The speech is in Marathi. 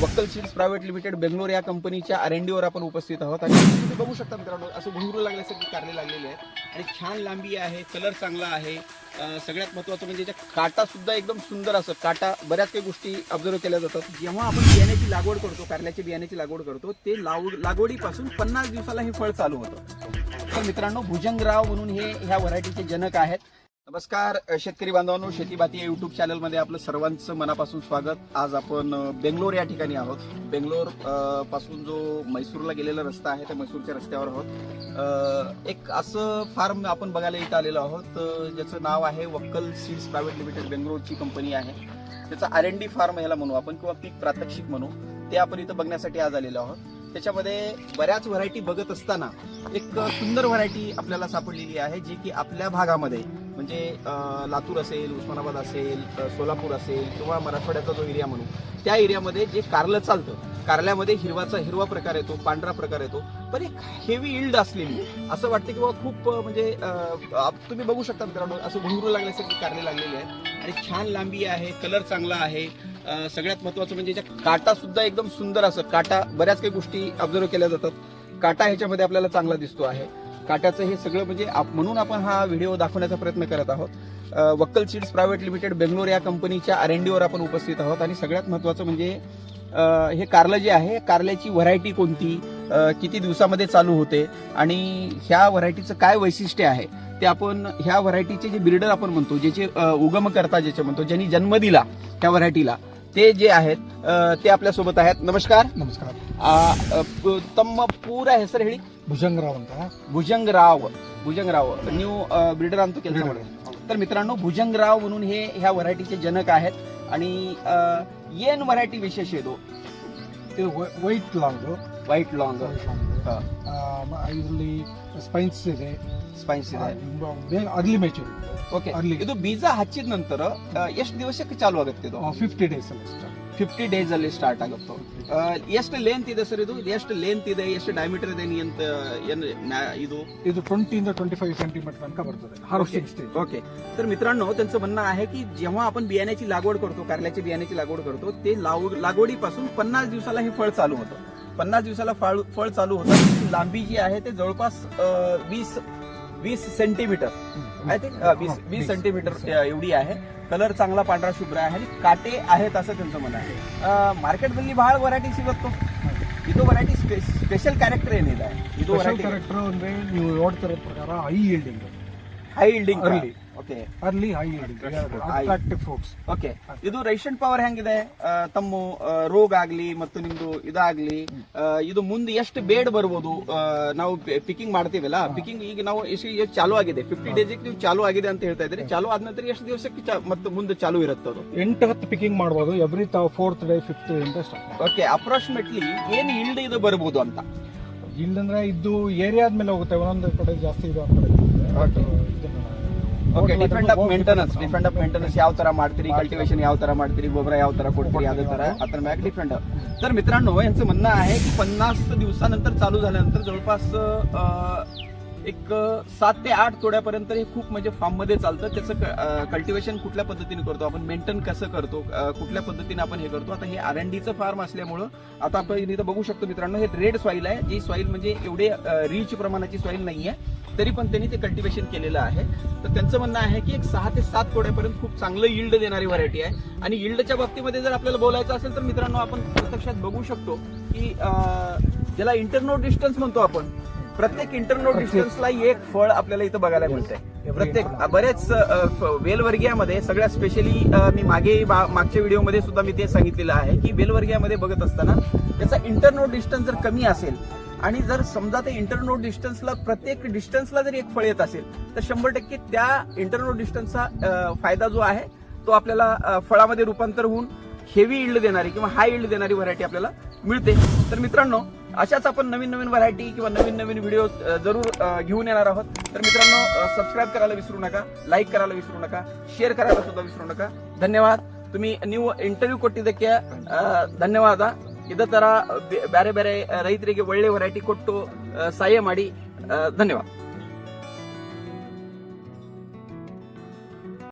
Vakkal seeds private limited Bangalore या कंपनीच्या आर एन डीवर आपण उपस्थित आहोत. आणि तुम्ही बघू शकता मित्रांनो असं भुंगरू लागल्यासारखी कारले लागलेले आहेत. आणि छान लांबी आहे कलर चांगला आहे. सगळ्यात महत्त्वाचं म्हणजे याच्या काटा सुद्धा एकदम सुंदर असं काटा बऱ्याच काही गोष्टी ऑब्झर्व केल्या जातात. जेव्हा आपण बियाण्याची लागवड करतो कारल्याच्या बियाण्याची लागवड करतो ते लाव लागवडीपासून पन्नास दिवसाला हे फळ चालू होतं. तर मित्रांनो भुजंगराव म्हणून हे ह्या व्हरायटीचे जनक आहेत. नमस्कार शेतकरी बांधवांनो शेती बाती या युट्यूब चॅनलमध्ये आपलं सर्वांचं मनापासून स्वागत. आज आपण बेंगलोर या ठिकाणी आहोत. बेंगलोरपासून जो मैसूरला गेलेला रस्ता आहे त्या मैसूरच्या रस्त्यावर आहोत. एक असं फार्म आपण बघायला इथं आलेलो आहोत ज्याचं नाव आहे वक्कल सीड्स प्रायव्हेट लिमिटेड बेंगलोरची कंपनी आहे. त्याचं आर एन डी फार्म ह्याला म्हणू आपण किंवा पीक प्रात्यक्षिक म्हणू ते आपण इथं बघण्यासाठी आज आलेलो आहोत. त्याच्यामध्ये बऱ्याच व्हरायटी बघत असताना एक सुंदर व्हरायटी आपल्याला सापडलेली आहे जी की आपल्या भागामध्ये म्हणजे लातूर असेल उस्मानाबाद असेल सोलापूर असेल किंवा मराठवाड्याचा जो एरिया म्हणू त्या एरियामध्ये जे कारलं चालतं कारल्यामध्ये हिरवाचा हिरवा प्रकार येतो पांढरा प्रकार येतो पण एक हेवी इल्ड असलेली असं वाटतं की बाबा खूप म्हणजे तुम्ही बघू शकता मित्रांनो असं भुंगरू लागल्यासारखी कारले लागलेली आहेत. आणि छान लांबी आहे कलर चांगला आहे. सगळ्यात महत्वाचं म्हणजे ज्या काटा सुद्धा एकदम सुंदर असं काटा बऱ्याच काही गोष्टी ऑब्झर्व केल्या जातात. काटा ह्याच्यामध्ये आपल्याला चांगला दिसतो आहे. काट्याचं हे सगळं म्हणजे म्हणून आपण हा व्हिडिओ दाखवण्याचा प्रयत्न करत आहोत. Vakkal seeds private limited Bangalore या कंपनीच्या आर एन डीवर आपण उपस्थित आहोत आणि सगळ्यात महत्त्वाचं म्हणजे हे कारलं जे आहे कारल्याची व्हरायटी कोणती किती दिवसामध्ये चालू होते आणि ह्या व्हरायटीचं काय वैशिष्ट्य आहे ते आपण ह्या व्हरायटीचे जे बिल्डर आपण म्हणतो ज्याचे उगम करता ज्याचे म्हणतो ज्यांनी जन्म दिला त्या व्हरायटीला ते जे आहेत ते आपल्यासोबत आहेत. नमस्कार. नमस्कार. तम्म पूरा आहे सर हेळी ಹೆಸರು ಹೇಳಿ ಭುಜಂಗರಾವ್ ಅಂತ भुजंगराव भुजंगराव ನೀವು ब्रिडर आणतो ಕೆಲಸ ಮಾಡಿದ್ರೆ तर मित्रांनो भुजंगराव म्हणून हे ह्या व्हरायटीचे जनक आहेत आणि अ, ಏನ್ व्हरायटी विशेष आहे तो ಇದು ವೈಟ್ ಲಾಂಗ್ व्हाईट लॉंग ಹಾ. ಇದರಲ್ಲಿ ಸ್ಪೈನ್ಸ್ ಇದೆ ಸ್ಪೈನ್ಸ್ ಇದೆ ಬೇಗ ಅರ್ಲಿ ಮೆಚೂರ್ ಓಕೆ ಅರ್ಲಿ ಇದು ಬೀಜ ಹಚ್ಚಿದ ನಂತರ ಎಷ್ಟು ದಿವಸಕ್ಕೆ ಚಾಲು ಆಗುತ್ತೆ ಇದು ಫಿಫ್ಟಿ ಡೇಸ್ ಅಲ್ಲಿ start. ಫಿಫ್ಟಿ ಡೇಸ್ ಅಲ್ಲಿ ಸ್ಟಾರ್ಟ್ ಆಗುತ್ತೆ ಆ, ಎಷ್ಟು ಲೆಂತ್ ಇದೆ ಸರ್ ಇದು ಎಷ್ಟು ಲೆಂತ್ ಇದೆ ಎಷ್ಟು ಡಯಾಮೀಟರ್ ಇದೆ ನೀ ಅಂತ ಏನ್ ಮ್ಯಾ- ಇದು ಇದು ಟ್ವೆಂಟಿಯಿಂದ ಟ್ವೆಂಟಿ ಫೈವ್ ಸೆಂಟಿಮೀಟರ್ ತನಕ ಬರ್ತದೆ ಹಾರ್ವೆಸ್ಟಿಂಗ್ ಸ್ಟೇಜ್ ओके तर मित्रांनो त्यांचं म्हणणं आहे की जेव्हा आपण बियाण्याची लागवड करतो कारल्याच्या बियाण्याची लागवड करतो ते लाव- लागवडीपासून पन्नास दिवसाला हे फळ चालू होतं पन्नास दिवसाला फळ फळ चालू होतं त्याची लांबी जी आहे ते जवळपास अं, वीस वीस सेंटीमीटर आय थिंक वीस वीस सेंटीमीटर अं, एवढी आहे कलर चांगला पांढरा शुभ्र आहे आणि काटे आहेत असं त्यांचं म्हणणं आहे ಮಾರ್ಕೆಟ್ನಲ್ಲಿ ಬಹಳ ವೆರೈಟಿ ಸಿಗುತ್ತೋ ಇದು ವೆರೈಟಿ ಸ್ಪೆಷಲ್ ಕ್ಯಾರೆಕ್ಟರ್ ಏನಿದೆ ಇದು ಸ್ಪೆಷಲ್ ವೆರೈಟಿ ಕ್ಯಾರೆಕ್ಟರ್ ಅಂದ್ರೆ ನೀವು ನೋಡ್ತಿರೋ ಪ್ರಕಾರ high yielding high yielding Early. okay early high attractive fruits okay ಇದು ರೇಷನ್ ಪವರ್ ಹೆಂಗಿದೆ? ತಮ್ಮ ರೋಗ ಆಗ್ಲಿ ಮತ್ತು ನಿಮ್ದು ಇದಾಗ್ಲಿ ಇದು ಮುಂದೆ ಎಷ್ಟು ಬೇಡ್ ಬರ್ಬೋದು? ನಾವು ಪಿಕಿಂಗ್ ಮಾಡ್ತೀವಲ್ಲ ಪಿಕಿಂಗ್ ಈಗ ನಾವು ಎಷ್ಟು ಚಾಲು ಆಗಿದೆ? ಫಿಫ್ಟಿ ಡೇಸ್ ನೀವು ಚಾಲು ಆಗಿದೆ ಅಂತ ಹೇಳ್ತಾ ಇದ್ರೆ ಚಾಲು ಆದ ನಂತರ ಎಷ್ಟು ದಿವಸಕ್ಕೆ ಮತ್ತೆ ಮುಂದೆ ಚಾಲು ಇರುತ್ತೆ ಅದು ಎಂಟು ಹತ್ತು ಪಿಕಿಂಗ್ ಮಾಡ್ಬೋದು. ಎವ್ರಿ ಫೋರ್ತ್ ಡೇ ಫಿಫ್ತ್ ಇಂದ ಓಕೆ ಅಪ್ರಾಕ್ಸಿಮೇಟ್ಲಿ ಏನು ಇಲ್ಡ್ ಇದು ಬರ್ಬೋದು ಅಂತ? ಇಲ್ಲಂದ್ರೆ ಇದು ಏರಿಯಾದ ಮೇಲೆ ಹೋಗುತ್ತೆ. ಒಂದೊಂದು ಕಡೆ ಜಾಸ್ತಿ ಇದು ಆಗ್ತದೆ okay defend of maintenance defend of maintenance ಯಾವ ತರ ಮಾಡ್ತೀರಿ कल्टिवेशन ಯಾವ ತರ ಮಾಡ್ತೀರಿ ಗೊಬ್ಬರ ಯಾವ ತರ ಕೊಡ್ತೀರಿ ಅದೇ ತರ अतर मॅग डिफेंड तर मित्रांनो यांचं म्हणणं आहे की पन्नास दिवसानंतर चालू झाल्यानंतर जवळपास अं, एक सात ते आठ तोड्यापर्यंत हे खूप म्हणजे फार्ममध्ये चालतं. त्याचं कल्टिवेशन कुठल्या पद्धतीने करतो? आपण मेंटेन कसं करतो? कुठल्या पद्धतीने आपण हे करतो? आता हे आर एन डीचं फार्म असल्यामुळं आता आपण इथं बघू शकतो मित्रांनो हे रेड सॉईल आहे. जी सॉईल म्हणजे एवढे रिच प्रमाणाची सॉईल आहे तरी पण त्यांनी ते कल्टिवेशन केलेलं आहे. तर त्यांचं म्हणणं आहे की एक सहा ते सात तोड्यापर्यंत खूप चांगलं yield देणारी व्हरायटी आहे. आणि यिल्डच्या बाबतीमध्ये जर आपल्याला बोलायचं असेल तर मित्रांनो आपण प्रत्यक्षात बघू शकतो की ज्याला इंटरनोट डिस्टन्स म्हणतो आपण प्रत्येक प्रत्येक- डिस्टन्सला एक फळ आपल्याला इथं बघायला मिळतंय. प्रत्येक बरेच वेलवर्गीयामध्ये सगळ्यात स्पेशली मी मागे मागच्या व्हिडिओमध्ये सुद्धा मी ते सांगितलेलं आहे की वेलवर्गीयामध्ये बघत असताना त्याचा इंटरनोड डिस्टन्स जर कमी असेल आणि जर समजा ते इंटरनोड डिस्टन्सला प्रत्येक डिस्टन्सला जर एक फळ येत असेल तर शंभर टक्के त्या इंटरनोड डिस्टन्सचा फायदा जो आहे तो आपल्याला फळामध्ये रूपांतर होऊन हेवी इल्ड देणारी किंवा हाय इल्ड देणारी व्हरायटी आपल्याला मिळते. तर मित्रांनो अशाच आपण नवीन नवीन व्हरायटी किंवा नवीन नवीन व्हिडिओ जरूर अं, घेऊन येणार आहोत तर मित्रांनो सबस्क्राईब करायला विसरू नका लाईक करायला विसरू नका शेअर करायला सुद्धा विसरू नका ಧನ್ಯವಾದ तुम्ही ನೀವು ಇಂಟರ್ವ್ಯೂ ಕೊಟ್ಟಿದ್ದಕ್ಕೆ ಆ, ಧನ್ಯವಾದ ಇದೇ ತರ ಬೆ- ಬೇರೆ ಬೇರೆ ರೈತರಿಗೆ ಒಳ್ಳೆ ವೆರೈಟಿ ಕೊಟ್ಟು ಆ, ಸಹಾಯ ಮಾಡಿ ಆ, ಧನ್ಯವಾದ